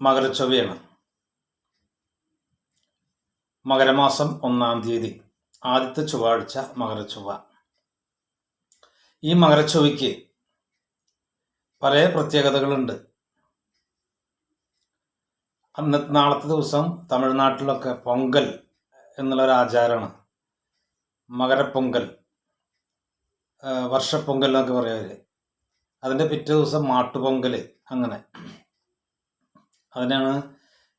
മകരച്ചൊവ്വയാണ്. മകരമാസം ഒന്നാം തീയതി ആദ്യത്തെ ചൊവ്വാഴ്ച മകരച്ചൊവ്വ. ഈ മകരച്ചൊവ്വയ്ക്ക് പല പ്രത്യേകതകളുണ്ട്. അന്ന് നാളത്തെ ദിവസം തമിഴ്നാട്ടിലൊക്കെ പൊങ്കൽ എന്നുള്ളൊരു ആചാരമാണ്. മകരപ്പൊങ്കൽ വർഷപ്പൊങ്കൽ എന്നൊക്കെ പറയാറ്. അതിന്റെ പിറ്റേ ദിവസം മാട്ടുപൊങ്കൽ അങ്ങനെ. അതിനാണ്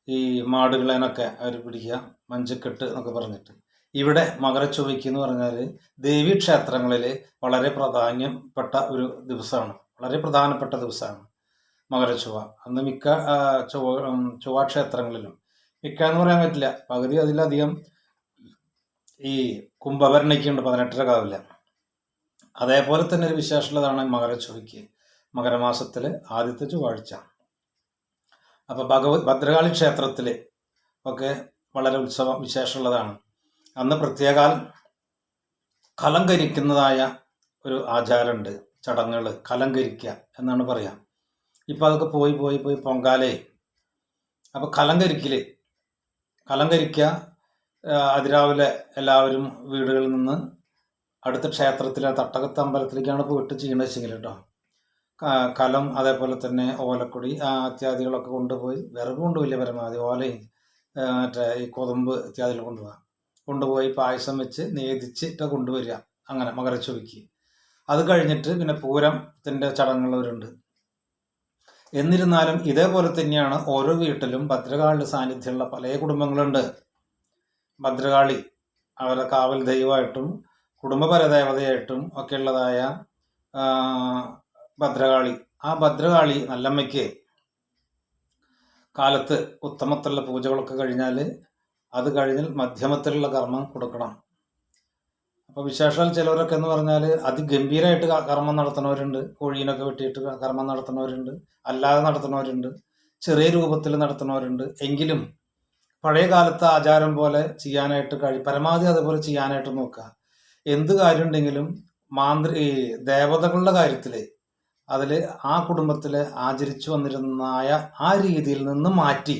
ഈ മാടുകളേനൊക്കെ അവർ പിടിക്കുക മഞ്ചക്കെട്ട് എന്നൊക്കെ പറഞ്ഞിട്ട്. ഇവിടെ മകരച്ചൊവ്വയ്ക്ക് എന്ന് പറഞ്ഞാൽ ദേവീ ക്ഷേത്രങ്ങളിൽ വളരെ പ്രാധാന്യപ്പെട്ട ഒരു ദിവസമാണ്. വളരെ പ്രധാനപ്പെട്ട ദിവസമാണ് മകരച്ചൊവ്വ അന്ന് മിക്ക ചൊവ്വ ചൊവ്വ ക്ഷേത്രങ്ങളിലും മിക്ക എന്ന് പറയാൻ പറ്റില്ല. പകുതി അതിലധികം ഈ കുംഭഭരണിക്കുണ്ട് പതിനെട്ടര കാവില്ല അതേപോലെ തന്നെ ഒരു വിശേഷമുള്ളതാണ് മകരച്ചൊവ്വയ്ക്ക് മകരമാസത്തിൽ ആദ്യത്തെ ചൊവ്വാഴ്ച. അപ്പോൾ ഭഗവത് ഭദ്രകാളി ക്ഷേത്രത്തിൽ ഒക്കെ വളരെ ഉത്സവം വിശേഷമുള്ളതാണ്. അന്ന് പ്രത്യേകാൽ കലങ്കരിക്കുന്നതായ ഒരു ആചാരമുണ്ട് ചടങ്ങുകൾ കലങ്കരിക്കുക എന്നാണ് പറയാം. ഇപ്പൊ അതൊക്കെ പോയി പോയി പോയി പൊങ്കാലേ. അപ്പോൾ കലങ്കരിക്കൽ കലങ്കരിക്കുക അതിരാവിലെ എല്ലാവരും വീടുകളിൽ നിന്ന് അടുത്ത ക്ഷേത്രത്തിലെ തട്ടകത്ത് അമ്പലത്തിലേക്കാണ് പോയിട്ട് ചെയ്യണമെന്ന് വെച്ചെങ്കിൽ കേട്ടോ കലം അതേപോലെ തന്നെ ഓലക്കൊടി ആ ഇത്യാദികളൊക്കെ കൊണ്ടുപോയി വിറക് കൊണ്ടുപോയില്ല പരമാവധി ഓലയും മറ്റേ ഈ കൊതുമ്പ് ഇത്യാദികൾ കൊണ്ടുപോകാം കൊണ്ടുപോയി പായസം വെച്ച് നേദിച്ചിട്ട് കൊണ്ടുവരിക അങ്ങനെ മകരച്ചൊവ്വയ്ക്ക്. അത് കഴിഞ്ഞിട്ട് പിന്നെ പൂരത്തിന്റെ ചടങ്ങുള്ളവരുണ്ട്. എന്നിരുന്നാലും ഇതേപോലെ തന്നെയാണ് ഓരോ വീട്ടിലും ഭദ്രകാളിയുടെ സാന്നിധ്യമുള്ള പല കുടുംബങ്ങളുണ്ട്. ഭദ്രകാളി അവരെ കാവൽ ദൈവമായിട്ടും കുടുംബപരദേവതയായിട്ടും ഒക്കെ ഉള്ളതായ ആ, ഭദ്രകാളി. ആ ഭദ്രകാളി നല്ലമ്മയ്ക്ക് കാലത്ത് ഉത്തമത്തിലുള്ള പൂജകളൊക്കെ കഴിഞ്ഞാൽ അത് കഴിഞ്ഞാൽ മധ്യമത്തിലുള്ള കർമ്മം കൊടുക്കണം. അപ്പോൾ വിശേഷാൽ ചിലവരൊക്കെ എന്ന് പറഞ്ഞാൽ അതിഗംഭീരമായിട്ട് കർമ്മം നടത്തുന്നവരുണ്ട്. കോഴീനൊക്കെ വെട്ടിയിട്ട് കർമ്മം നടത്തുന്നവരുണ്ട്. അല്ലാതെ നടത്തുന്നവരുണ്ട്. ചെറിയ രൂപത്തിൽ നടത്തുന്നവരുണ്ട്. എങ്കിലും പഴയ കാലത്തെ ആചാരം പോലെ ചെയ്യാനായിട്ട് കഴി പരമാവധി അതുപോലെ ചെയ്യാനായിട്ട് നോക്കുക. എന്ത് കാര്യമുണ്ടെങ്കിലും മാന്ത്രി ദേവതകളുടെ കാര്യത്തിൽ അതിൽ ആ കുടുംബത്തിൽ ആചരിച്ചു വന്നിരുന്നതായ ആ രീതിയിൽ നിന്ന് മാറ്റി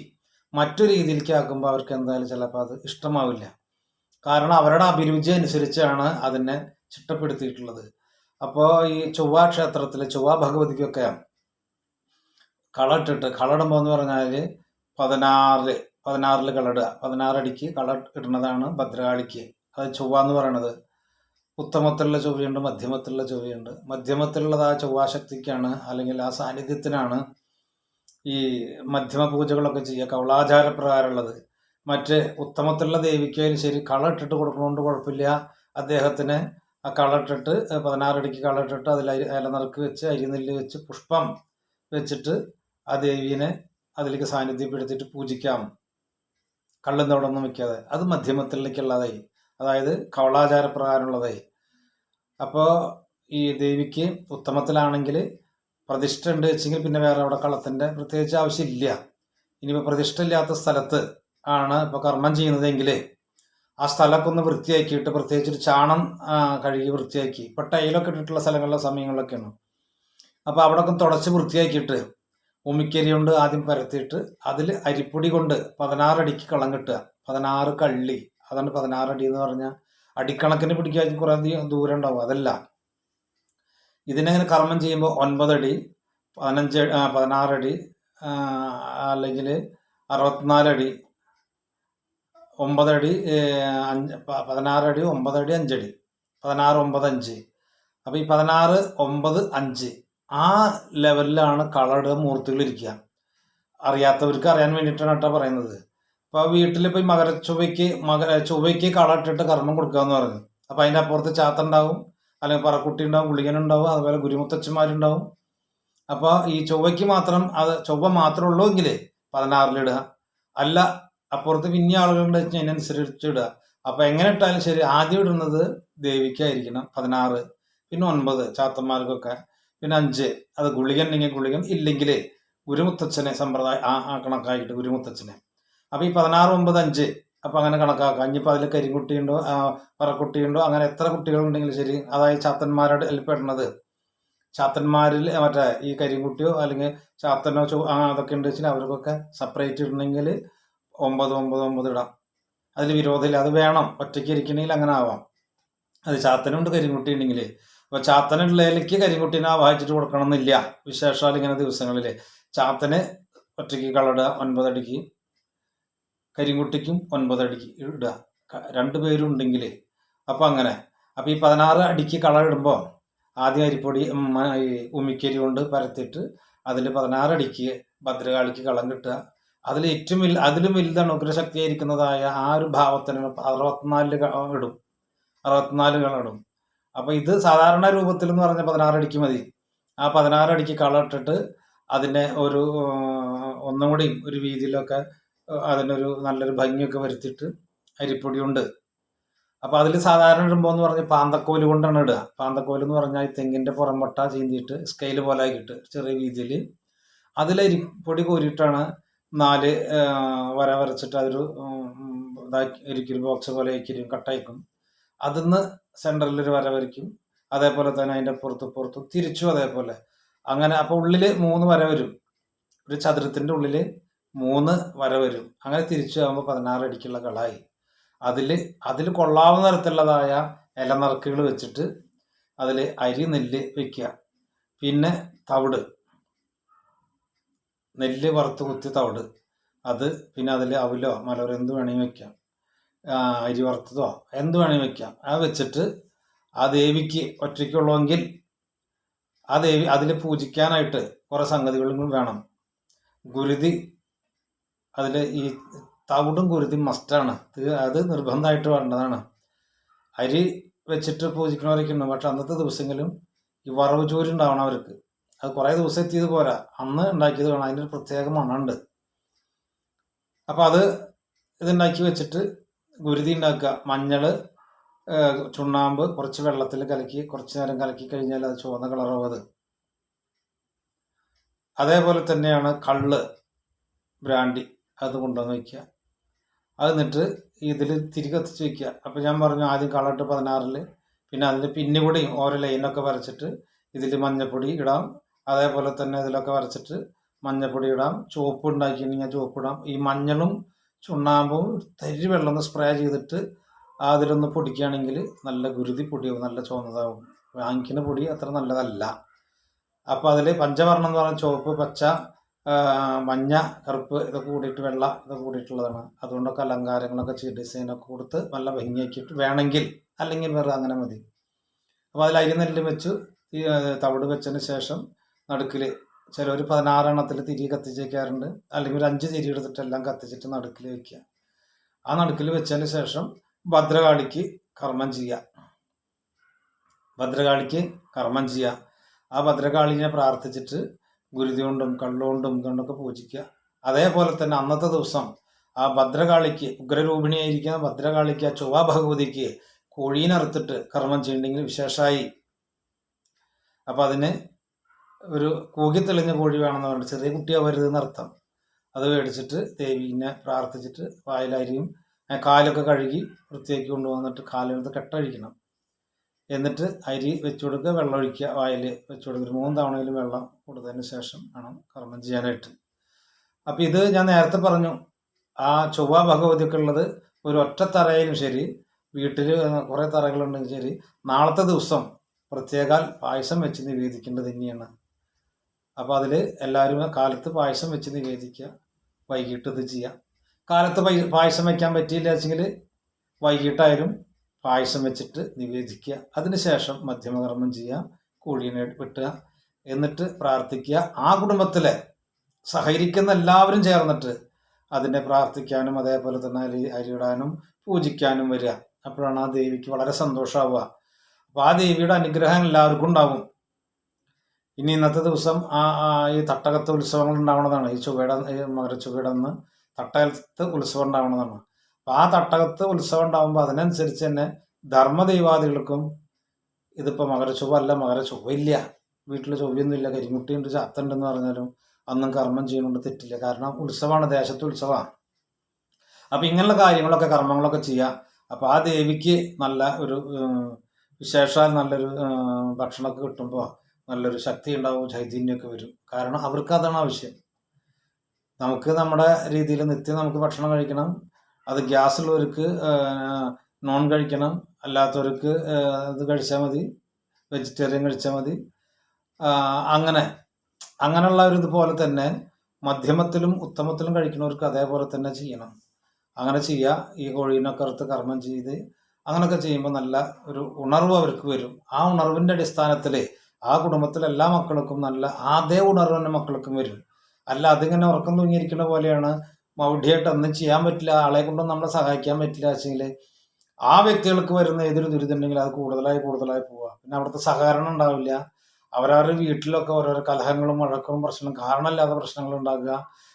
മറ്റു രീതിയിലേക്ക് ആക്കുമ്പോൾ അവർക്ക് എന്തായാലും ചിലപ്പോൾ അത് ഇഷ്ടമാവില്ല. കാരണം അവരുടെ അഭിരുചി അനുസരിച്ചാണ് അതിനെ ചിട്ടപ്പെടുത്തിയിട്ടുള്ളത്. അപ്പോൾ ഈ ചൊവ്വ ക്ഷേത്രത്തിൽ ചൊവ്വ ഭഗവതിക്കൊക്കെ കളട്ടിട്ട് കളടുമ്പോൾ എന്ന് പറഞ്ഞാൽ പതിനാറ് പതിനാറിൽ കളടുക പതിനാറടിക്ക് കള ഇടുന്നതാണ് ഭദ്രകാളിക്ക് അത് ചൊവ്വ എന്ന് പറയണത്. ഉത്തമത്തിലുള്ള ചൊവ്വയുണ്ട് മധ്യമത്തിലുള്ള ചൊവ്വയുണ്ട്. മധ്യമത്തിലുള്ളത് ആ ചൊവ്വാശക്തിക്കാണ് അല്ലെങ്കിൽ ആ സാന്നിധ്യത്തിനാണ് ഈ മധ്യമ പൂജകളൊക്കെ ചെയ്യുക. കൗളാചാരപ്രകാരമുള്ളത്. മറ്റ് ഉത്തമത്തിലുള്ള ദേവിക്കായാലും ശരി കള ഇട്ടിട്ട് കൊടുക്കണോണ്ട് കുഴപ്പമില്ല. അദ്ദേഹത്തിന് ആ കള ഇട്ടിട്ട് പതിനാറടിക്ക് കള ഇട്ടിട്ട് അതിൽ ഇലനിറക്ക് വെച്ച് അരിനെല്ല് വെച്ച് പുഷ്പം വെച്ചിട്ട് ആ ദേവീനെ അതിലേക്ക് സാന്നിധ്യപ്പെടുത്തിയിട്ട് പൂജിക്കാം. കള്ളും തോടൊന്നും വയ്ക്കാതെ. അത് മധ്യമത്തിലേക്കുള്ളതായി. അതായത് കവളാചാരപ്രകാരമുള്ളതായി അപ്പോൾ ഈ ദേവിക്ക് ഉത്തമത്തിലാണെങ്കിൽ പ്രതിഷ്ഠ ഉണ്ട് വെച്ചെങ്കിൽ പിന്നെ വേറെ അവിടെ കളത്തിന്റെ പ്രത്യേകിച്ച് ആവശ്യമില്ല. ഇനിയിപ്പോൾ പ്രതിഷ്ഠ ഇല്ലാത്ത സ്ഥലത്ത് ആണ് ഇപ്പോൾ കർമ്മം ചെയ്യുന്നതെങ്കിൽ ആ സ്ഥലമൊക്കെ ഒന്ന് വൃത്തിയാക്കിയിട്ട് പ്രത്യേകിച്ച് ഒരു ചാണം കഴുകി വൃത്തിയാക്കി. ഇപ്പോൾ ടൈലൊക്കെ ഇട്ടിട്ടുള്ള സ്ഥലങ്ങളിലെ സമയങ്ങളിലൊക്കെയാണ് അപ്പോൾ അവിടെ ഒക്കെ തുടച്ച് വൃത്തിയാക്കിയിട്ട് ഉമിക്കരി കൊണ്ട് ആദ്യം പരത്തിയിട്ട് അതിൽ അരിപ്പൊടി കൊണ്ട് പതിനാറടിക്ക് കളം കിട്ടുക. പതിനാറ് കള്ളി. അതാണ് പതിനാറടി എന്ന് പറഞ്ഞാൽ അടിക്കണക്കിന് പിടിക്കാൻ കുറേ ദൂരം ഉണ്ടാവും. അതല്ല. ഇതിനെങ്ങനെ കർമ്മം ചെയ്യുമ്പോൾ ഒൻപതടി പതിനഞ്ച് പതിനാറടി അല്ലെങ്കിൽ അറുപത്തിനാലടി ഒമ്പതടി അഞ്ച് പതിനാറടി ഒമ്പതടി അഞ്ചടി പതിനാറ് ഒമ്പത് അഞ്ച്. അപ്പോൾ ഈ പതിനാറ് ഒമ്പത് അഞ്ച് ആ ലെവലിലാണ് കളറുടെ മൂർത്തികൾ ഇരിക്കുക അറിയാത്തവർക്ക് അറിയാൻ വേണ്ടിയിട്ടാണ് കേട്ടോ പറയുന്നത്. അപ്പോൾ വീട്ടിൽ ഇപ്പോൾ മകര ചൊവ്വയ്ക്ക് മകര ചൊവ്വയ്ക്ക് കളട്ടിട്ട് കർമ്മം കൊടുക്കുക എന്ന് പറഞ്ഞു. അപ്പോൾ അതിന്റെ അപ്പുറത്ത് ചാത്ത ഉണ്ടാവും അല്ലെങ്കിൽ പറക്കുട്ടി ഉണ്ടാവും ഗുളികനുണ്ടാവും അതുപോലെ ഗുരുമുത്തച്ഛന്മാരുണ്ടാവും. അപ്പോൾ ഈ ചൊവ്വയ്ക്ക് മാത്രം അത് ചൊവ്വ മാത്രമേ ഉള്ളൂ എങ്കിൽ പതിനാറിലിടുക അല്ല അപ്പുറത്ത് പിന്നെ ആളുകളുണ്ട് വെച്ചാൽ അതിനനുസരിച്ച് ഇടുക. അപ്പോൾ എങ്ങനെ ഇട്ടാലും ശരി ആദ്യം ഇടുന്നത് ദേവിക്കായിരിക്കണം പതിനാറ് പിന്നെ ഒൻപത് ചാത്തന്മാർക്കൊക്കെ പിന്നെ അഞ്ച് അത് ഗുളികൻ ഉണ്ടെങ്കിൽ ഗുളികൻ ഇല്ലെങ്കിൽ ഗുരുമുത്തച്ഛനെ സമ്പ്രദായം ആ കണക്കായിട്ട് ഗുരുമുത്തച്ഛനെ. അപ്പോൾ ഈ പതിനാറ് ഒമ്പത് അഞ്ച് അപ്പോൾ അങ്ങനെ കണക്കാക്കാം. ഇനിയിപ്പോൾ അതിൽ കരിങ്കുട്ടിയുണ്ടോ പറക്കുട്ടിയുണ്ടോ അങ്ങനെ എത്ര കുട്ടികളുണ്ടെങ്കിലും ശരി അതായത് ചാത്തന്മാരുടെ പെടുന്നത് ചാത്തന്മാരിൽ മറ്റേ ഈ കരിങ്കുട്ടിയോ അല്ലെങ്കിൽ ചാത്തനോ ചോ അതൊക്കെ ഉണ്ട് വെച്ചാൽ അവർക്കൊക്കെ സെപ്പറേറ്റ് ഇടണമെങ്കിൽ ഒമ്പത് ഒമ്പത് ഒമ്പത് ഇടാം. അതിൽ വിരോധമില്ല. അത് വേണം. ഒറ്റയ്ക്ക് ഇരിക്കണമെങ്കിൽ അങ്ങനെ ആവാം. അത് ചാത്തനുണ്ട് കരിങ്കുട്ടി ഉണ്ടെങ്കിൽ അപ്പോൾ ചാത്തനുള്ളതിലേക്ക് കരിങ്കുട്ടീനെ വായിച്ചിട്ട് കൊടുക്കണം എന്നില്ല വിശേഷാൽ ഇങ്ങനെ ദിവസങ്ങളിൽ ചാത്തന് ഒറ്റയ്ക്ക് കളടുക ഒൻപതടിക്ക് കരിങ്കുട്ടിക്കും ഒൻപതടിക്ക് ഇടുക ക- രണ്ട് പേരും ഉണ്ടെങ്കിൽ അപ്പോൾ അങ്ങനെ. അപ്പോൾ ഈ പതിനാറ് അടിക്ക് കളർ ഇടുമ്പോൾ ആദ്യം അരിപ്പൊടി ഉമ്മിക്കരി കൊണ്ട് പരത്തിയിട്ട് അതിൽ പതിനാറ് അടിക്ക് ഭദ്രകാളിക്ക് കളം കിട്ടുക. അതിൽ ഏറ്റവും വലുത് അതിലും വലുതാണ് ഉഗ്രശക്തിയായിരിക്കുന്നതായ ആ ഒരു ഭാവത്തിന് അറുപത്തിനാലിൽ ഇടും. അറുപത്തിനാല് കളർ ഇടും. അപ്പോൾ ഇത് സാധാരണ രൂപത്തിൽ എന്ന് പറഞ്ഞാൽ പതിനാറ് അടിക്ക് മതി. ആ പതിനാറ് അടിക്ക് കളർ ഇട്ടിട്ട് അതിനെ ഒരു ഒന്നും കൂടി ഒരു വീതിയിലൊക്കെ ആ, അതിനൊരു നല്ലൊരു ഭംഗിയൊക്കെ വരുത്തിയിട്ട് അരിപ്പൊടി ഉണ്ട് അപ്പോൾ അതിൽ സാധാരണ ഇടുമ്പോൾ എന്ന് പറഞ്ഞാൽ പാന്തക്കോൽ കൊണ്ടാണ് ഇടുക. പാന്തക്കോൽ എന്ന് പറഞ്ഞാൽ ഈ തെങ്ങിന്റെ പുറംപട്ട ചീന്തിയിട്ട് സ്കെയിൽ പോലെ ആക്കിയിട്ട് ചെറിയ രീതിയിൽ അതിൽ അരിപ്പൊടി കോരിയിട്ടാണ് നാല് വര വരച്ചിട്ട് അതൊരു ഇതാക്കി ഒരിക്കലും ബോക്സ് പോലെ ആക്കിയും കട്ടയക്കും. അതിന്ന് സെന്ററിൽ ഒരു വര വരയ്ക്കും. അതേപോലെ തന്നെ അതിന്റെ പുറത്ത് പുറത്തും തിരിച്ചും അതേപോലെ. അങ്ങനെ അപ്പോൾ ഉള്ളിൽ മൂന്ന് വര വരും. ഒരു ചതുരത്തിന്റെ ഉള്ളിൽ മൂന്ന് വര വരും. അങ്ങനെ തിരിച്ചു ആകുമ്പോൾ പതിനാറ് അടിക്കുള്ള കളായി. അതിൽ അതിൽ കൊള്ളാവുന്ന തരത്തിലുള്ളതായ ഇലനറുക്കുകൾ വെച്ചിട്ട് അതിൽ അരി നെല്ല് വയ്ക്കുക പിന്നെ തവിട്. നെല്ല് വറുത്ത് കുത്തി തവിട്. അത് പിന്നെ അതിൽ അവിലോ മലവരോ എന്ത് വേണമെങ്കിൽ വെക്കാം. അരി വറുത്തതോ എന്ത് വേണമെങ്കിൽ വെക്കാം. അത് വെച്ചിട്ട് ആ ദേവിക്ക് ഒറ്റയ്ക്കുള്ളെങ്കിൽ ആ ദേവി അതിൽ പൂജിക്കാനായിട്ട് കുറേ സംഗതികളും വേണം. ഗുരുതി അതിൽ ഈ തവിടും കുരുതി മസ്റ്റാണ് അത് നിർബന്ധമായിട്ട് വേണ്ടതാണ്. അരി വെച്ചിട്ട് പൂജിക്കണവരൊക്കെ ഉണ്ട്. പക്ഷെ അന്നത്തെ ദിവസങ്ങളിലും ഈ വറവ് ചോരി ഉണ്ടാവണം അവർക്ക്. അത് കുറേ ദിവസം എത്തിയത് പോരാ. അന്ന് ഉണ്ടാക്കിയത് വേണം. അതിന്റെ ഒരു പ്രത്യേക മണമുണ്ട്. അപ്പോൾ അത് ഇതുണ്ടാക്കി വെച്ചിട്ട് ഗുരുതി ഉണ്ടാക്കുക. മഞ്ഞൾ ചുണ്ണാമ്പ് കുറച്ച് വെള്ളത്തിൽ കലക്കി കുറച്ച് നേരം കലക്കി കഴിഞ്ഞാൽ അത് ചുവന്ന കളറാവും അത്. അതേപോലെ തന്നെയാണ് കള്ള് ബ്രാൻഡി അത് കൊണ്ടുവന്ന് വയ്ക്കുക. അത് എന്നിട്ട് ഇതിൽ തിരി കത്തിച്ച് വയ്ക്കുക. അപ്പോൾ ഞാൻ പറഞ്ഞു ആദ്യം കളറിട്ട് പതിനാറിൽ പിന്നെ അതിൽ കൂടി ഓരോ ലൈനൊക്കെ വരച്ചിട്ട് ഇതിൽ മഞ്ഞപ്പൊടി ഇടാം. അതേപോലെ തന്നെ ഇതിലൊക്കെ വരച്ചിട്ട് മഞ്ഞപ്പൊടി ഇടാം. ചുവപ്പ് ഉണ്ടാക്കിയിട്ടുണ്ടെങ്കിൽ ചുവപ്പ് ഇടാം. ഈ മഞ്ഞളും ചുണ്ണാമ്പും തരി വെള്ളം ഒന്ന് സ്പ്രേ ചെയ്തിട്ട് അതിലൊന്ന് പൊടിക്കുകയാണെങ്കിൽ നല്ല ഗുരുതി പൊടിയാവും നല്ല ചുവന്നതാവും. വാങ്ങിക്കുന്ന പൊടി അത്ര നല്ലതല്ല. അപ്പോൾ അതിൽ പഞ്ചവർണം എന്ന് പറഞ്ഞാൽ ചുവപ്പ് പച്ച മഞ്ഞ കറുപ്പ് ഇതൊക്കെ കൂടിയിട്ട് വെള്ള ഇതൊക്കെ കൂടിയിട്ടുള്ളതാണ്. അതുകൊണ്ടൊക്കെ അലങ്കാരങ്ങളൊക്കെ ചെയ്ത് ഡിസൈനൊക്കെ കൊടുത്ത് നല്ല ഭംഗിയാക്കിയിട്ട് വേണമെങ്കിൽ അല്ലെങ്കിൽ വേറെ അങ്ങനെ മതി. അപ്പോൾ അതിൽ അരി നെല്ല് വെച്ച്. ഈ തവിട് വെച്ചതിന് ശേഷം നടുക്കിൽ ചിലർ പതിനാറെണ്ണത്തിൽ തിരി കത്തിച്ച് വയ്ക്കാറുണ്ട് അല്ലെങ്കിൽ ഒരു അഞ്ച് തിരി എടുത്തിട്ട് എല്ലാം കത്തിച്ചിട്ട് നടുക്കിൽ വയ്ക്കുക ആ നടുക്കിൽ വെച്ചതിന് ശേഷം ഭദ്രകാളിക്ക് കർമ്മം ചെയ്യുക. ഭദ്രകാളിക്ക് കർമ്മം ചെയ്യുക. ആ ഭദ്രകാളിനെ പ്രാർത്ഥിച്ചിട്ട് ഗുരുതി കൊണ്ടും കള്ളുകൊണ്ടും ഇതുകൊണ്ടൊക്കെ പൂജിക്കുക. അതേപോലെ തന്നെ അന്നത്തെ ദിവസം ആ ഭദ്രകാളിക്ക് ഉഗ്രരൂപിണിയായിരിക്കുന്ന ഭദ്രകാളിക്ക് ആ ചൊവ്വ ഭഗവതിക്ക് കോഴീനെ അറുത്തിട്ട് കർമ്മം ചെയ്യണമെങ്കിൽ വിശേഷമായി അപ്പം അതിന് ഒരു കൂകി തെളിഞ്ഞ കോഴി വേണമെന്ന് പറഞ്ഞിട്ട് ചെറിയ കുട്ടിയാവരുത് എന്നർത്ഥം അത് മേടിച്ചിട്ട് ദേവീനെ പ്രാർത്ഥിച്ചിട്ട് വായിലരിയും കാലൊക്കെ കഴുകി വൃത്തിയാക്കി കൊണ്ടുവന്നിട്ട് കാലെടുത്ത് കെട്ടഴിക്കണം. എന്നിട്ട് അരി വെച്ച് കൊടുക്കുക വെള്ളം ഒഴിക്കുക വായിൽ വെച്ച് കൊടുക്കുക. മൂന്ന് തവണയിലും വെള്ളം കൊടുത്തതിന് ശേഷം വേണം കർമ്മം ചെയ്യാനായിട്ട്. അപ്പം ഇത് ഞാൻ നേരത്തെ പറഞ്ഞു. ആ ചൊവ്വ ഭഗവതിക്കുള്ളത് ഒരു ഒറ്റ തറയിലും ശരി വീട്ടിൽ കുറേ തറകളുണ്ടെങ്കിൽ ശരി നാളത്തെ ദിവസം പ്രത്യേകാൽ പായസം വെച്ച് നിവേദിക്കേണ്ടത് തന്നെയാണ് അപ്പോൾ അതിൽ എല്ലാവരും കാലത്ത് പായസം വെച്ച് നിവേദിക്കുക വൈകിട്ട് ഇത് ചെയ്യുക കാലത്ത് പായസം വയ്ക്കാൻ പറ്റിയില്ല വെച്ചെങ്കിൽ വൈകിട്ടായാലും പായസം വെച്ചിട്ട് നിവേദിക്കുക. അതിനുശേഷം മധ്യമകർമ്മം ചെയ്യുക കോഴീനെ വെട്ടുക എന്നിട്ട് പ്രാർത്ഥിക്കുക. ആ കുടുംബത്തിലെ സഹകരിക്കുന്ന എല്ലാവരും ചേർന്നിട്ട് അതിനെ പ്രാർത്ഥിക്കാനും അതേപോലെ തന്നെ അരി അരിയിടാനും പൂജിക്കാനും വരിക. അപ്പോഴാണ് ആ ദേവിക്ക് വളരെ സന്തോഷമാവുക അപ്പോൾ ആ ദേവിയുടെ അനുഗ്രഹം എല്ലാവർക്കും ഉണ്ടാവും. ഇനി ഇന്നത്തെ ദിവസം ആ ഈ തട്ടകത്ത് ഉത്സവങ്ങൾ ഉണ്ടാവുന്നതാണ് ഈ ചുവയുടെ മകരച്ചുവയുടെ അന്ന് തട്ടകത്ത് ഉത്സവം ഉണ്ടാവുന്നതാണ് ആ തട്ടകത്ത് ഉത്സവം ഉണ്ടാകുമ്പോൾ അതിനനുസരിച്ച് തന്നെ ധർമ്മദൈവാദികൾക്കും ഇതിപ്പോൾ മകര ഇല്ല വീട്ടിൽ ചൊവ്വയൊന്നുമില്ല. കരിമുട്ടിയുണ്ട് ചാത്തുണ്ടെന്ന് പറഞ്ഞാലും അന്നും കർമ്മം ചെയ്യുന്നുണ്ട് തെറ്റില്ല. കാരണം ഉത്സവമാണ് ദേശത്ത് ഉത്സവമാണ്. അപ്പം ഇങ്ങനെയുള്ള കാര്യങ്ങളൊക്കെ കർമ്മങ്ങളൊക്കെ ചെയ്യുക അപ്പോൾ ആ ദേവിക്ക് നല്ല ഒരു വിശേഷാൽ നല്ലൊരു ഭക്ഷണമൊക്കെ കിട്ടുമ്പോൾ നല്ലൊരു ശക്തി ഉണ്ടാവും ചൈതന്യമൊക്കെ വരും. കാരണം അവർക്ക് അതാണ് ആവശ്യം. നമുക്ക് നമ്മുടെ രീതിയിൽ നിത്യം നമുക്ക് ഭക്ഷണം കഴിക്കണം. അത് ഗ്യാസുള്ളവർക്ക് നോൺ കഴിക്കണം. അല്ലാത്തവർക്ക് ഇത് കഴിച്ചാൽ മതി. വെജിറ്റേറിയൻ കഴിച്ചാൽ മതി. അങ്ങനെ. അങ്ങനെയുള്ള ഒരു ഇതുപോലെ തന്നെ മധ്യമത്തിലും ഉത്തമത്തിലും കഴിക്കുന്നവർക്ക് അതേപോലെ തന്നെ ചെയ്യണം. അങ്ങനെ ചെയ്യുക ഈ കോഴീനൊക്കെ അറുത്ത് കർമ്മം ചെയ്ത് അങ്ങനെയൊക്കെ ചെയ്യുമ്പോൾ നല്ല ഒരു ഉണർവ് അവർക്ക് വരും. ആ ഉണർവിന്റെ അടിസ്ഥാനത്തിൽ ആ കുടുംബത്തിലെ എല്ലാ മക്കൾക്കും നല്ല അതേ ഉണർവ് തന്നെ മക്കൾക്കും വരും. അല്ല അതിങ്ങനെ ഉറക്കം തൂങ്ങിയിരിക്കുന്ന പോലെയാണ് മൗഢ്യമായിട്ട് ഒന്നും ചെയ്യാൻ പറ്റില്ല ആളെ കൊണ്ടൊന്നും നമ്മളെ സഹായിക്കാൻ പറ്റില്ല വെച്ചെങ്കിൽ ആ വ്യക്തികൾക്ക് വരുന്ന ഏതൊരു ദുരിതം ഉണ്ടെങ്കിലും അത് കൂടുതലായി കൂടുതലായി പോവുക പിന്നെ അവിടുത്തെ സഹകരണം ഉണ്ടാവില്ല. അവരവരുടെ വീട്ടിലൊക്കെ ഓരോരോ കലഹങ്ങളും വഴക്കവും പ്രശ്നങ്ങളും കാരണമില്ലാത്ത പ്രശ്നങ്ങൾ ഉണ്ടാകുക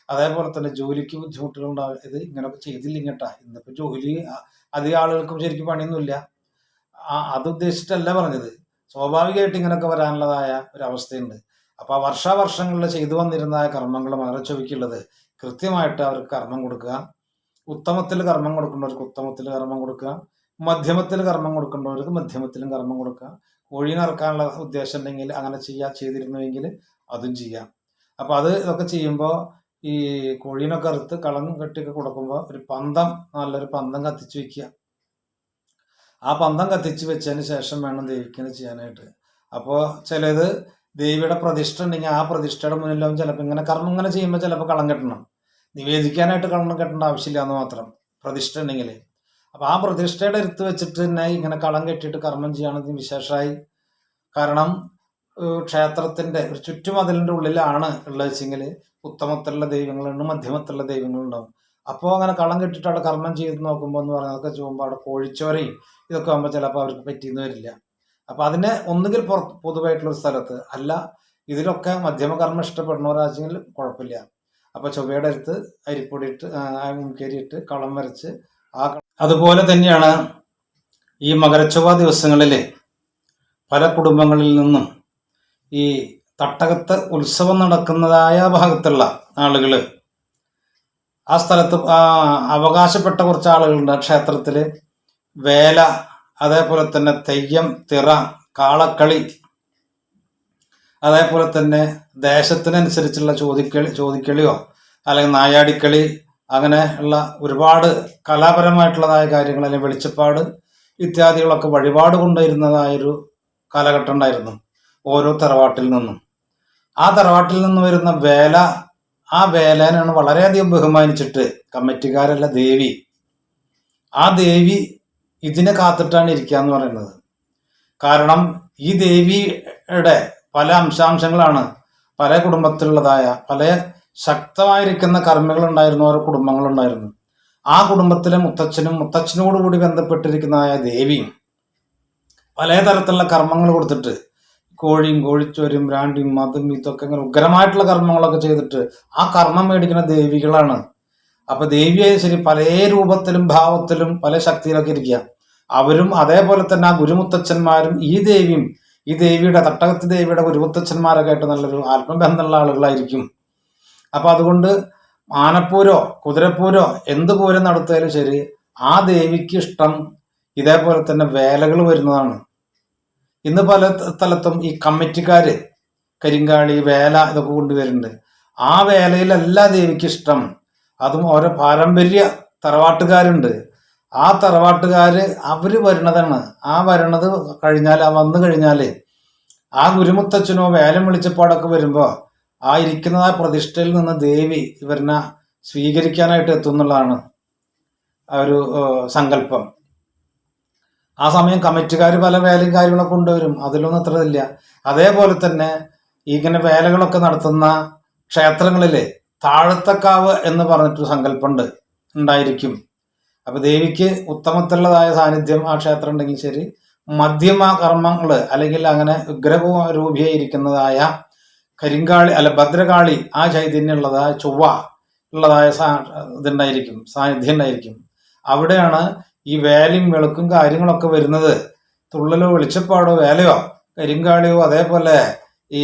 അതേപോലെ തന്നെ ജോലിക്ക് ബുദ്ധിമുട്ടുകൾ ഉണ്ടാകുക ഇത് ഇങ്ങനെയൊക്കെ ചെയ്തില്ലെങ്കിൽ കേട്ടാ. ഇന്നിപ്പോൾ ജോലി അധികം ആളുകൾക്കും ശരിക്കും പണിയൊന്നുമില്ല. അത് ഉദ്ദേശിച്ചിട്ടല്ല പറഞ്ഞത്. സ്വാഭാവികമായിട്ട് ഇങ്ങനെയൊക്കെ വരാനുള്ളതായ ഒരു അവസ്ഥയുണ്ട്. അപ്പോൾ ആ വർഷാവർഷങ്ങളിൽ ചെയ്തു വന്നിരുന്നതായ കർമ്മങ്ങൾ മകരച്ചൊവ്വയ്ക്കുള്ളത് കൃത്യമായിട്ട് അവർക്ക് കർമ്മം കൊടുക്കുക. ഉത്തമത്തിൽ കർമ്മം കൊടുക്കേണ്ടവർക്ക് ഉത്തമത്തിൽ കർമ്മം കൊടുക്കുക. മധ്യമത്തിൽ കർമ്മം കൊടുക്കേണ്ടവർക്ക് മധ്യമത്തിലും കർമ്മം കൊടുക്കുക. കോഴി നിറക്കാനുള്ള ഉദ്ദേശം ഉണ്ടെങ്കിൽ അങ്ങനെ ചെയ്യാ ചെയ്തിരുന്നുവെങ്കിൽ അതും ചെയ്യാം. അപ്പോൾ അത് ഇതൊക്കെ ചെയ്യുമ്പോൾ ഈ കോഴീനൊക്കെ അറുത്ത് കളം കെട്ടിയൊക്കെ കൊടുക്കുമ്പോൾ ഒരു പന്തം നല്ലൊരു പന്തം കത്തിച്ച് വെക്കുക. ആ പന്തം കത്തിച്ച് വെച്ചതിന് ശേഷം വേണം ദേവിക്കുന്നത് ചെയ്യാനായിട്ട്. അപ്പോൾ ചിലത് ദേവിയുടെ പ്രതിഷ്ഠ ഉണ്ടെങ്കിൽ ആ പ്രതിഷ്ഠയുടെ മുന്നിലാവും ചിലപ്പോൾ ഇങ്ങനെ കർമ്മം ഇങ്ങനെ ചെയ്യുമ്പോൾ ചിലപ്പോൾ കളം കെട്ടണം. നിവേദിക്കാനായിട്ട് കള്ളം കെട്ടേണ്ട ആവശ്യമില്ല എന്ന് മാത്രം പ്രതിഷ്ഠ ഉണ്ടെങ്കിൽ. അപ്പോൾ ആ പ്രതിഷ്ഠയുടെ എടുത്ത് വെച്ചിട്ട് തന്നെ ഇങ്ങനെ കളം കെട്ടിയിട്ട് കർമ്മം ചെയ്യുകയാണെങ്കിൽ വിശേഷമായി കാരണം ക്ഷേത്രത്തിന്റെ ഒരു ചുറ്റുമതിലിന്റെ ഉള്ളിലാണ് ഉള്ളത് വെച്ചെങ്കിൽ ഉത്തമത്തിലുള്ള ദൈവങ്ങളുണ്ട് മധ്യമത്തിലുള്ള ദൈവങ്ങളുണ്ടാവും. അപ്പോൾ അങ്ങനെ കളം കെട്ടിട്ട് അവിടെ കർമ്മം ചെയ്ത് നോക്കുമ്പോൾ എന്ന് പറഞ്ഞാൽ അതൊക്കെ ചെയ്യുമ്പോൾ അവിടെ കോഴിച്ചോരയും ഇതൊക്കെ ആകുമ്പോൾ ചിലപ്പോൾ അവർക്ക് പറ്റിയെന്ന് വരില്ല. അപ്പോൾ അതിനെ ഒന്നുകിൽ പുറത്ത് പൊതുവായിട്ടുള്ള ഒരു സ്ഥലത്ത് അല്ല ഇതിലൊക്കെ മധ്യമകർമ്മം ഇഷ്ടപ്പെടുന്നവരാച്ചെങ്കിൽ കുഴപ്പമില്ല. അപ്പോൾ ചൊവ്വയുടെ അടുത്ത് അരിപ്പൊടി ഇട്ട് മുൻകേരിയിട്ട് കളം വരച്ച് ആ അതുപോലെ തന്നെയാണ് ഈ മകരച്ചൊവ്വ ദിവസങ്ങളിൽ പല കുടുംബങ്ങളിൽ നിന്നും ഈ തട്ടകത്ത് ഉത്സവം നടക്കുന്നതായ ഭാഗത്തുള്ള ആളുകൾ ആ സ്ഥലത്ത് അവകാശപ്പെട്ട കുറച്ച് ആളുകളുണ്ട്. ക്ഷേത്രത്തിൽ വേല അതേപോലെ തന്നെ തെയ്യം തിറ കാളക്കളി അതേപോലെ തന്നെ ദേശത്തിനനുസരിച്ചുള്ള ചോദിക്കളി ചോദിക്കളിയോ അല്ലെങ്കിൽ നായാടിക്കളി അങ്ങനെ ഉള്ള ഒരുപാട് കലാപരമായിട്ടുള്ളതായ കാര്യങ്ങൾ അല്ലെങ്കിൽ വെളിച്ചപ്പാട് ഇത്യാദികളൊക്കെ വഴിപാട് കൊണ്ടുവരുന്നതായൊരു കാലഘട്ടം ഉണ്ടായിരുന്നു ഓരോ തറവാട്ടിൽ നിന്നും. ആ തറവാട്ടിൽ നിന്ന് വരുന്ന വേല ആ വേലേനാണ് വളരെയധികം ബഹുമാനിച്ചിട്ട് കമ്മിറ്റിക്കാരല്ല ദേവി. ആ ദേവി ഇതിനെ കാത്തിട്ടാണ് ഇരിക്കുക എന്ന് പറയുന്നത്. കാരണം ഈ ദേവിയുടെ പല അംശാംശങ്ങളാണ്. പല കുടുംബത്തിലുള്ളതായ പല ശക്തമായിരിക്കുന്ന കർമ്മികൾ ഉണ്ടായിരുന്നു ഓരോ കുടുംബങ്ങളുണ്ടായിരുന്നു. ആ കുടുംബത്തിലെ മുത്തച്ഛനും മുത്തച്ഛനോടുകൂടി ബന്ധപ്പെട്ടിരിക്കുന്നതായ ദേവിയും പലതരത്തിലുള്ള കർമ്മങ്ങൾ കൊടുത്തിട്ട് കോഴിയും കോഴിച്ചോരും ബ്രാണ്ടിയും മതും ഇതൊക്കെ ഇങ്ങനെ ഉഗ്രമായിട്ടുള്ള കർമ്മങ്ങളൊക്കെ ചെയ്തിട്ട് ആ കർമ്മം മേടിക്കുന്ന ദേവികളാണ്. അപ്പൊ ദേവിയായ ശരി പല രൂപത്തിലും ഭാവത്തിലും പല ശക്തിയിലൊക്കെ ഇരിക്കുക അവരും അതേപോലെ തന്നെ ആ ഗുരുമുത്തച്ഛന്മാരും ഈ ദേവിയും ഈ ദേവിയുടെ തട്ടകത്ത് ദേവിയുടെ ഗുരുമുത്തച്ഛന്മാരൊക്കെ ആയിട്ട് നല്ലൊരു ആത്മബന്ധമുള്ള ആളുകളായിരിക്കും. അപ്പൊ അതുകൊണ്ട് ആനപ്പൂരോ കുതിരപ്പൂരോ എന്ത് പൂരം നടത്തിയാലും ശരി ആ ദേവിക്ക് ഇഷ്ടം ഇതേപോലെ തന്നെ വേലകൾ വരുന്നതാണ്. ഇന്ന് പല സ്ഥലത്തും ഈ കമ്മിറ്റിക്കാര് കരിങ്കാളി വേല ഇതൊക്കെ കൊണ്ടുവരുന്നുണ്ട്. ആ വേലയിലല്ല ദേവിക്ക് ഇഷ്ടം. അതും ഓരോ പാരമ്പര്യ തറവാട്ടുകാരുണ്ട്. ആ തറവാട്ടുകാര് അവർ വരണതാണ്. ആ വരണത് കഴിഞ്ഞാൽ ആ വന്നു കഴിഞ്ഞാൽ ആ ഗുരുമുത്തച്ഛനോ വേലം വിളിച്ചപ്പാടൊക്കെ വരുമ്പോ ആ ഇരിക്കുന്ന ആ പ്രതിഷ്ഠയിൽ നിന്ന് ദേവി ഇവരിനെ സ്വീകരിക്കാനായിട്ട് എത്തുന്നുള്ളതാണ് ആ ഒരു സങ്കല്പം. ആ സമയം കമ്മിറ്റിക്കാർ പല വേലയും കാര്യങ്ങളൊക്കെ കൊണ്ടുവരും. അതിലൊന്നും അത്ര അതേപോലെ തന്നെ ഇങ്ങനെ വേലകളൊക്കെ നടത്തുന്ന ക്ഷേത്രങ്ങളിലെ താഴത്തക്കാവ് എന്ന് പറഞ്ഞിട്ടൊരു സങ്കല്പമുണ്ട്. ഉണ്ടായിരിക്കും. അപ്പൊ ദേവിക്ക് ഉത്തമത്തിലുള്ളതായ സാന്നിധ്യം ആ ക്ഷേത്രം ഉണ്ടെങ്കിൽ ശരി. മധ്യമ കർമ്മങ്ങൾ അല്ലെങ്കിൽ അങ്ങനെ ഉഗ്രരൂപിയായിരിക്കുന്നതായ കരിങ്കാളി അല്ല ഭദ്രകാളി ആ ചൈതന്യമുള്ളതായ ചൊവ്വ ഉള്ളതായ ഇതുണ്ടായിരിക്കും സാന്നിധ്യം ഉണ്ടായിരിക്കും. അവിടെയാണ് ഈ വേലയും വെളുക്കും കാര്യങ്ങളൊക്കെ വരുന്നത്. തുള്ളലോ വെളിച്ചപ്പാടോ വേലയോ കരിങ്കാളിയോ അതേപോലെ ഈ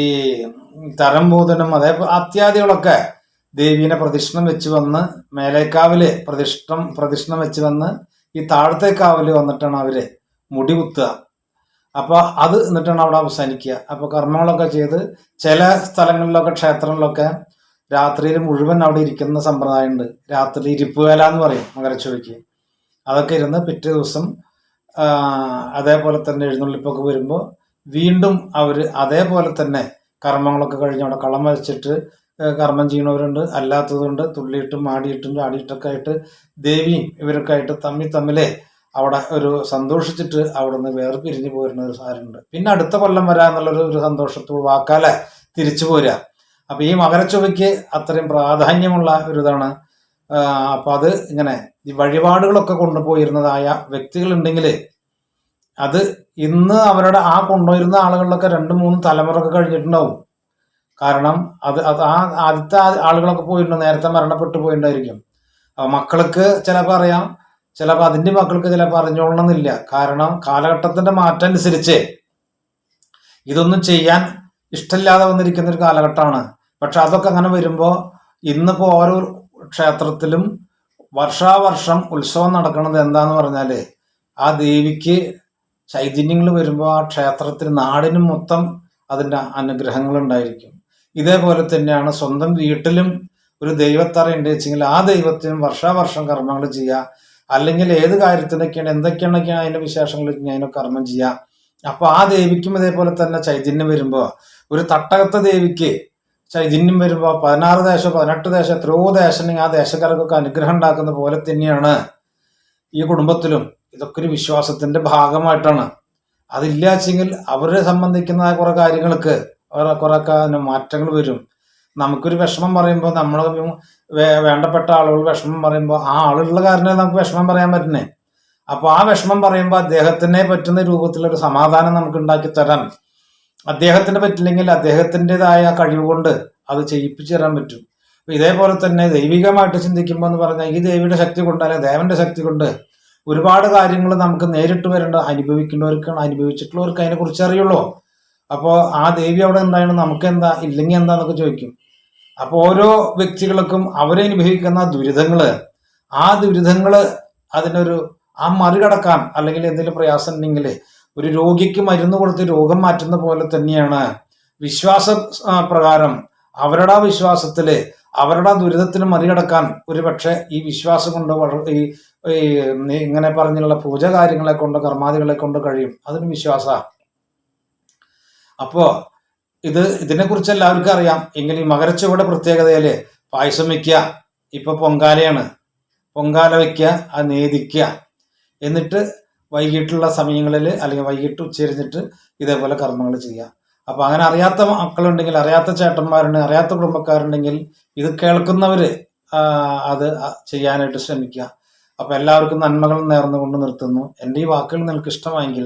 തരംബോധനം അതേപോലെ അത്യാദികളൊക്കെ ദേവീനെ പ്രദക്ഷിണം വെച്ച് വന്ന് മേലേക്കാവിൽ പ്രതിഷ്ഠം പ്രദക്ഷിണം വെച്ച് വന്ന് ഈ താഴത്തെ കാവിൽ വന്നിട്ടാണ് അവർ മുടി കുത്തുക. അപ്പോൾ അത് എന്നിട്ടാണ് അവിടെ അവസാനിക്കുക. അപ്പോൾ കർമ്മങ്ങളൊക്കെ ചെയ്ത് ചില സ്ഥലങ്ങളിലൊക്കെ ക്ഷേത്രങ്ങളിലൊക്കെ രാത്രിയിൽ മുഴുവൻ അവിടെ ഇരിക്കുന്ന സമ്പ്രദായമുണ്ട്. രാത്രി ഇരിപ്പുവേല എന്ന് പറയും മകരച്ചുവയ്ക്ക് അതൊക്കെ ഇരുന്ന് പിറ്റേ ദിവസം അതേപോലെ തന്നെ എഴുന്നള്ളിപ്പൊക്കെ വരുമ്പോൾ വീണ്ടും അവർ അതേപോലെ തന്നെ കർമ്മങ്ങളൊക്കെ കഴിഞ്ഞ് അവിടെ കളം വരച്ചിട്ട് കർമ്മം ചെയ്യണവരുണ്ട് അല്ലാത്തതുണ്ട് തുള്ളിയിട്ടും ആടിയിട്ടും ആടിയിട്ടൊക്കെ ആയിട്ട് ദേവിയും ഇവരൊക്കെ ആയിട്ട് തമ്മിൽ തമ്മിലെ അവിടെ ഒരു സന്തോഷിച്ചിട്ട് അവിടെ നിന്ന് വേറെ പിരിഞ്ഞു പോരുന്ന ഒരു സാധനമുണ്ട്. പിന്നെ അടുത്ത കൊല്ലം വരാന്നുള്ളൊരു ഒരു സന്തോഷത്തോട് വാക്കാല തിരിച്ചു പോരുക. അപ്പം ഈ മകരച്ചൊവ്വയ്ക്ക് അത്രയും പ്രാധാന്യമുള്ള ഒരു ഇതാണ് അപ്പം അത് ഇങ്ങനെ ഈ വഴിപാടുകളൊക്കെ കൊണ്ടുപോയിരുന്നതായ വ്യക്തികളുണ്ടെങ്കിൽ അത് ഇന്ന് അവരുടെ ആ കൊണ്ടുപോയിരുന്ന ആളുകളിലൊക്കെ രണ്ട് മൂന്ന് തലമുറ ഒക്കെ കഴിഞ്ഞിട്ടുണ്ടാവും. കാരണം അത് അത് ആ ആദ്യത്തെ ആളുകളൊക്കെ പോയിട്ടുണ്ട് നേരത്തെ മരണപ്പെട്ടു പോയിട്ടുണ്ടായിരിക്കും മക്കൾക്ക് ചിലപ്പോൾ അറിയാം ചിലപ്പോൾ അതിന്റെ മക്കൾക്ക് ചിലപ്പോൾ അറിഞ്ഞോളണമെന്നില്ല. കാരണം കാലഘട്ടത്തിന്റെ മാറ്റം അനുസരിച്ച് ഇതൊന്നും ചെയ്യാൻ ഇഷ്ടമില്ലാതെ വന്നിരിക്കുന്ന ഒരു കാലഘട്ടമാണ്. പക്ഷെ അതൊക്കെ അങ്ങനെ വരുമ്പോൾ ഇന്നിപ്പോൾ ഓരോ ക്ഷേത്രത്തിലും വർഷാവർഷം ഉത്സവം നടക്കുന്നത് എന്താന്ന് പറഞ്ഞാൽ ആ ദേവിക്ക് ചൈതന്യങ്ങൾ വരുമ്പോൾ ആ ക്ഷേത്രത്തിന് നാടിനും മൊത്തം അതിന്റെ അനുഗ്രഹങ്ങൾ ഉണ്ടായിരിക്കും ഇതേപോലെ തന്നെയാണ് സ്വന്തം വീട്ടിലും ഒരു ദൈവത്തറ ഉണ്ട് വെച്ചെങ്കിൽ ആ ദൈവത്തിനും വർഷാവർഷം കർമ്മങ്ങൾ ചെയ്യുക അല്ലെങ്കിൽ ഏത് കാര്യത്തിനൊക്കെയാണ് എന്തൊക്കെയാണൊക്കെയാണ് അതിന്റെ വിശേഷങ്ങൾ അതിനൊക്കെ കർമ്മം ചെയ്യുക അപ്പോൾ ആ ദേവിക്കും ഇതേപോലെ തന്നെ ചൈതന്യം വരുമ്പോൾ ഒരു തട്ടകത്തെ ദേവിക്ക് ചൈതന്യം വരുമ്പോൾ പതിനാറ് ദേശം പതിനെട്ട് ദേശം എത്രയോ ദേശം ആ ദേശക്കാർക്കൊക്കെ അനുഗ്രഹം ഉണ്ടാക്കുന്ന പോലെ തന്നെയാണ് ഈ കുടുംബത്തിലും. ഇതൊക്കെ ഒരു വിശ്വാസത്തിന്റെ ഭാഗമായിട്ടാണ്. അതില്ല വെച്ചെങ്കിൽ അവരെ സംബന്ധിക്കുന്ന കുറെ കാര്യങ്ങൾക്ക് കുറെയൊക്കെ മാറ്റങ്ങൾ വരും. നമുക്കൊരു വിഷമം പറയുമ്പോൾ നമ്മൾ വേണ്ടപ്പെട്ട ആളുകൾ വിഷമം പറയുമ്പോൾ ആ ആളുള്ള കാരണം നമുക്ക് വിഷമം പറയാൻ പറ്റുന്നേ? അപ്പോൾ ആ വിഷമം പറയുമ്പോൾ അദ്ദേഹത്തിനെ പറ്റുന്ന രൂപത്തിലൊരു സമാധാനം നമുക്ക് ഉണ്ടാക്കി തരാൻ. അദ്ദേഹത്തിന് പറ്റില്ലെങ്കിൽ അദ്ദേഹത്തിന്റെതായ കഴിവ് കൊണ്ട് അത് ചെയ്യിപ്പിച്ചു തരാൻ പറ്റും. ഇതേപോലെ തന്നെ ദൈവികമായിട്ട് ചിന്തിക്കുമ്പോൾ എന്ന് പറഞ്ഞാൽ ഈ ദേവിയുടെ ശക്തി കൊണ്ട് അല്ലെങ്കിൽ ദേവന്റെ ശക്തി കൊണ്ട് ഒരുപാട് കാര്യങ്ങൾ നമുക്ക് നേരിട്ട് വരേണ്ട അനുഭവിക്കുന്നവർക്കാണ് അനുഭവിച്ചിട്ടുള്ളവർക്ക് അതിനെക്കുറിച്ച് അറിയുള്ളൂ. അപ്പോൾ ആ ദേവി അവിടെ എന്തായാലും നമുക്ക് എന്താ ഇല്ലെങ്കിൽ എന്താന്നൊക്കെ ചോദിക്കും. അപ്പോൾ ഓരോ വ്യക്തികൾക്കും അവരെ അനുഭവിക്കുന്ന ദുരിതങ്ങൾ ആ ദുരിതങ്ങൾ അതിനൊരു ആ മറികടക്കാൻ അല്ലെങ്കിൽ എന്തെങ്കിലും പ്രയാസം ഉണ്ടെങ്കിൽ ഒരു രോഗിക്ക് മരുന്ന് കൊടുത്ത് രോഗം മാറ്റുന്ന പോലെ തന്നെയാണ് വിശ്വാസ പ്രകാരം അവരുടെ ആ വിശ്വാസത്തിൽ അവരുടെ ദുരിതത്തിന് മറികടക്കാൻ ഒരു പക്ഷേ ഈ വിശ്വാസം കൊണ്ട് ഈ ഇങ്ങനെ പറഞ്ഞുള്ള പൂജ കാര്യങ്ങളെ കൊണ്ട് കർമാദികളെ കൊണ്ട് കഴിയും. അതിന് വിശ്വാസ. അപ്പോ ഇത് ഇതിനെക്കുറിച്ച് എല്ലാവർക്കും അറിയാം. എങ്കിലും ഈ മകരച്ചവയുടെ പ്രത്യേകതയിൽ പായസം വെക്കുക ഇപ്പൊ പൊങ്കാലയാണ്. പൊങ്കാല വയ്ക്കുക അത് നേദിക്കുക എന്നിട്ട് വൈകിട്ടുള്ള സമയങ്ങളിൽ അല്ലെങ്കിൽ വൈകിട്ട് ഉച്ചരിഞ്ഞിട്ട് ഇതേപോലെ കർമ്മങ്ങൾ ചെയ്യുക. അപ്പൊ അങ്ങനെ അറിയാത്ത മക്കളുണ്ടെങ്കിൽ അറിയാത്ത ചേട്ടന്മാരുണ്ട് അറിയാത്ത കുടുംബക്കാരുണ്ടെങ്കിൽ ഇത് കേൾക്കുന്നവര് ആ, അത് ചെയ്യാനായിട്ട് ശ്രമിക്കുക. അപ്പൊ എല്ലാവർക്കും നന്മകൾ നേർന്നുകൊണ്ട് നിർത്തുന്നു. എന്റെ ഈ വാക്കുകൾ നിങ്ങൾക്ക് ഇഷ്ടമായെങ്കിൽ